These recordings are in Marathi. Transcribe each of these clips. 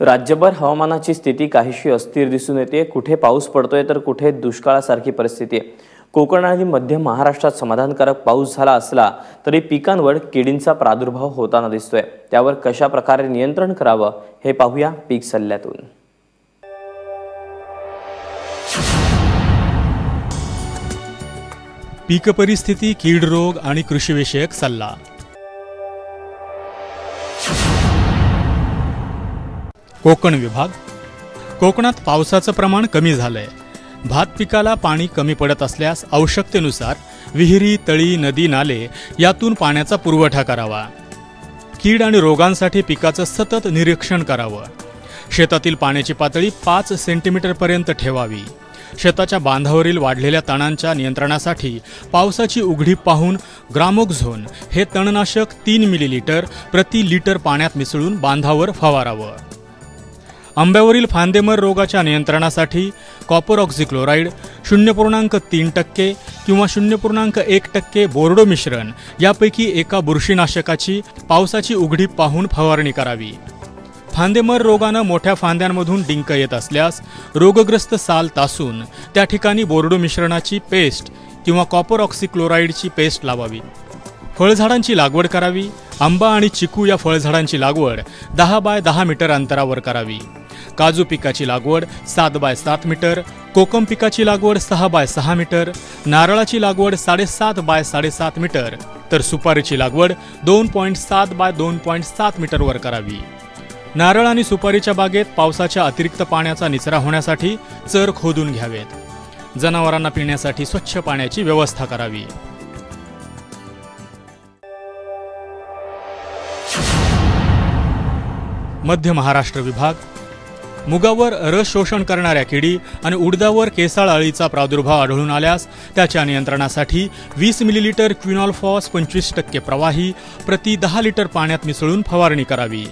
राज्यभर हवामानाची स्थिती काहीशी अस्थिर दिसून येते कुठे पाऊस पडतोय तर कुठे दुष्काळासारखी परिस्थिती आहे. कोकण आणि मध्य महाराष्ट्रात समाधानकारक पाऊस झाला असला तरी पिकांवर किडींचा प्रादुर्भाव होताना दिसतोय. त्यावर कशा प्रकारे नियंत्रण करावं हे पाहूया पीक सल्ल्यातून. पीक परिस्थिती कीड रोग आणि कृषीविषयक सल्ला. कोकण विभाग. कोकणात पावसाचं प्रमाण कमी झालंय. भात पिकाला पाणी कमी पडत असल्यास आवश्यकतेनुसार विहिरी तळी नदी नाले यातून पाण्याचा पुरवठा करावा. कीड आणि रोगांसाठी पिकाचं सतत निरीक्षण करावं. शेतातील पाण्याची पातळी पाच सेंटीमीटरपर्यंत ठेवावी. शेताच्या बांधावरील वाढलेल्या तणांच्या नियंत्रणासाठी पावसाची उघडी पाहून ग्रामोक्झोन हे तणनाशक तीन मिलीलिटर प्रति लिटर पाण्यात मिसळून बांधावर फवारावं. आंब्यावरील फांदेमर रोगाच्या नियंत्रणासाठी कॉपर ऑक्झिक्लोराईड शून्य पूर्णांक तीन टक्के किंवा शून्य पूर्णांक एक टक्के बोर्डो मिश्रण यापैकी एका बुरशीनाशकाची पावसाची उघडी पाहून फवारणी करावी. फांदेमर रोगानं मोठ्या फांद्यांमधून डिंक येत असल्यास रोगग्रस्त साल तासून त्या ठिकाणी बोर्डो मिश्रणाची पेस्ट किंवा कॉपर ऑक्सिक्लोराईडची पेस्ट लावावी. फळझाडांची लागवड करावी. आंबा आणि चिकू या फळझाडांची लागवड दहा बाय दहा मीटर अंतरावर करावी. काजू पिकाची लागवड सात बाय सात मीटर कोकम पिकाची लागवड सहा बाय सहा मीटर नारळाची लागवड साडेसात बाय साडेसात मीटर. तर सुपारीची लागवड दोन पॉईंट सात बाय दोन पॉईंट सात मीटरवर करावी. नारळ आणि सुपारीच्या बागेत पावसाच्या अतिरिक्त पाण्याचा निचरा होण्यासाठी चर खोदून घ्यावेत. जनावरांना पिण्यासाठी स्वच्छ पाण्याची व्यवस्था करावी. मध्य महाराष्ट्र विभाग मुगावर रस शोषण करणाऱ्या किडी आणि उडदावर केसाळ अळीचा प्रादुर्भाव आढळून आल्यास त्याच्या नियंत्रणासाठी वीस मिलीलिटर क्विनॉलफॉस पंचवीस टक्के प्रवाही प्रति दहा लिटर पाण्यात मिसळून फवारणी करावी.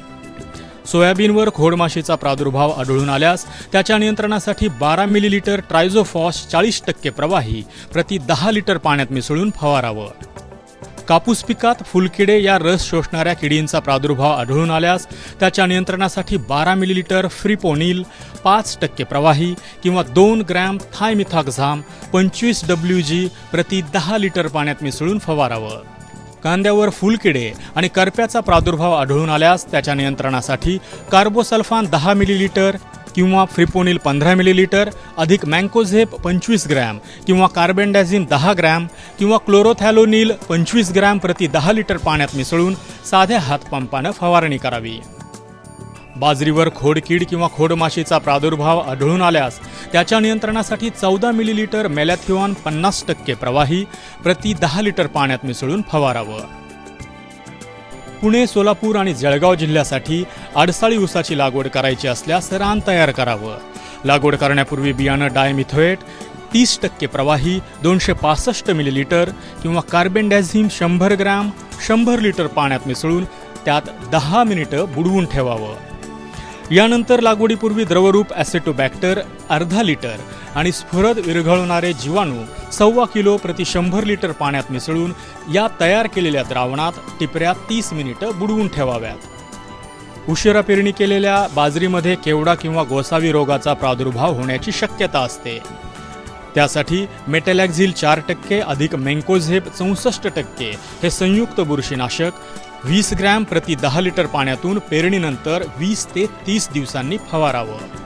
सोयाबीनवर खोडमाशीचा प्रादुर्भाव आढळून आल्यास त्याच्या नियंत्रणासाठी बारा मिलीलिटर ट्रायझोफॉस चाळीस टक्के प्रवाही प्रति दहा लिटर पाण्यात मिसळून फवारावं. कापूस पिकात फुलकिडे या रस शोषणाऱ्या किडींचा प्रादुर्भाव आढळून आल्यास त्याच्या नियंत्रणासाठी बारा मिलीलिटर फ्रिपोनील पाच टक्के प्रवाही किंवा दोन ग्रॅम थायमिथॉक्झाम पंचवीस डब्ल्यू जी प्रति दहा लिटर पाण्यात मिसळून फवारावं. कांद्यावर फुलकिडे आणि करप्याचा प्रादुर्भाव आढळून आल्यास त्याच्या नियंत्रणासाठी कार्बोसल्फान दहा मिलीलिटर किंवा फ्रिपोनिल पंधरा मिलीलिटर अधिक मँकोझेप पंचवीस ग्रॅम किंवा कार्बेंडॅझिम दहा ग्रॅम किंवा क्लोरोथॅलोनिल पंचवीस ग्रॅम प्रति दहा लिटर पाण्यात मिसळून साध्या हातपंपानं फवारणी करावी. बाजरीवर खोडकीड किंवा खोडमाशीचा प्रादुर्भाव आढळून आल्यास त्याच्या नियंत्रणासाठी चौदा मिलीलिटर मेलॅथिओन पन्नास टक्के प्रवाही प्रति दहा लिटर पाण्यात मिसळून फवारावं. पुणे सोलापूर आणि जळगाव जिल्ह्यासाठी आडसाळी ऊसाची लागवड करायची असल्यास रान तयार करावं. लागवड करण्यापूर्वी बियाणं डायमिथोएट तीस टक्के प्रवाही दोनशे पासष्ट मिलीलिटर किंवा कार्बेंडॅझिम शंभर ग्रॅम शंभर लिटर पाण्यात मिसळून त्यात दहा मिनिटं बुडवून ठेवावं. यानंतर लागवडीपूर्वी द्रवरूप ॲसेटोबॅक्टर अर्धा लिटर आणि स्फुरद विरघळवणारे जीवाणू सव्वा किलो प्रति शंभर लिटर पाण्यात मिसळून या तयार केलेल्या द्रावणात टिपऱ्या तीस मिनिटं बुडवून ठेवाव्यात. उशिरा पेरणी केलेल्या बाजरीमध्ये केवडा किंवा गोसावी रोगाचा प्रादुर्भाव होण्याची शक्यता असते. त्यासाठी मेटेलॅक्झिल चार टक्के अधिक मेंकोझेब चौसष्ट टक्के हे संयुक्त बुरशीनाशक वीस ग्रॅम प्रति दहा लिटर पाण्यातून पेरणीनंतर वीस ते तीस दिवसांनी फवारावं.